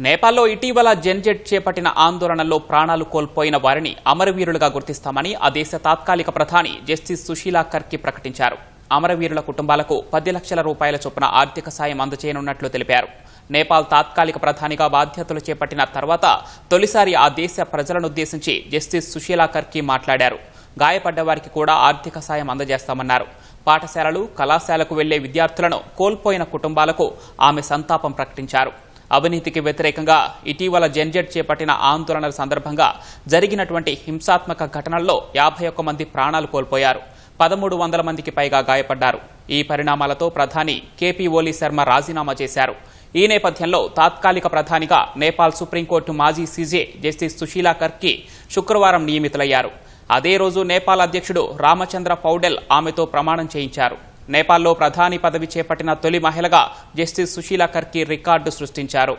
నేపాల్లో ఇటీవల జెన్జెట్ చేపట్టిన ఆందోళనలో ప్రాణాలు కోల్పోయిన వారిని అమరవీరులుగా గుర్తిస్తామని ఆ దేశ తాత్కాలిక ప్రధాని జస్టిస్ సుశీలా కర్కి ప్రకటించారు. అమరవీరుల కుటుంబాలకు పది లక్షల రూపాయల చొప్పున ఆర్థిక సాయం అందజేయనున్నట్లు తెలిపారు. నేపాల్ తాత్కాలిక ప్రధానిగా బాధ్యతలు చేపట్టిన తర్వాత తొలిసారి ఆ దేశ ప్రజలనుద్దేశించి జస్టిస్ సుశీలా కర్కి మాట్లాడారు. గాయపడ్డ వారికి కూడా ఆర్థిక సాయం అందజేస్తామన్నారు. పాఠశాలలు కళాశాలకు వెళ్ళే విద్యార్థులను కోల్పోయిన కుటుంబాలకు ఆమె సంతాపం ప్రకటించారు. అవినీతికి వ్యతిరేకంగా ఇటీవల జెన్జెట్ చేపట్టిన ఆందోళనల సందర్భంగా జరిగినటువంటి హింసాత్మక ఘటనల్లో యాభై ఒక్క మంది ప్రాణాలు కోల్పోయారు. పదమూడు వందల మందికి పైగా గాయపడ్డారు. ఈ పరిణామాలతో ప్రధాని కేపీ ఓలీ శర్మ రాజీనామా చేశారు. ఈ నేపథ్యంలో తాత్కాలిక ప్రధానిగా నేపాల్ సుప్రీంకోర్టు మాజీ C J justice Sushila Karki శుక్రవారం నియమితులయ్యారు. అదే రోజు నేపాల్ అధ్యక్షుడు రామచంద్ర పౌడెల్ ఆమెతో ప్రమాణం చేయించారు. నేపాల్లో ప్రధాని పదవి చేపట్టిన తొలి మహిళగా జస్టిస్ సుశీలా కర్కి రికార్డు సృష్టించారు.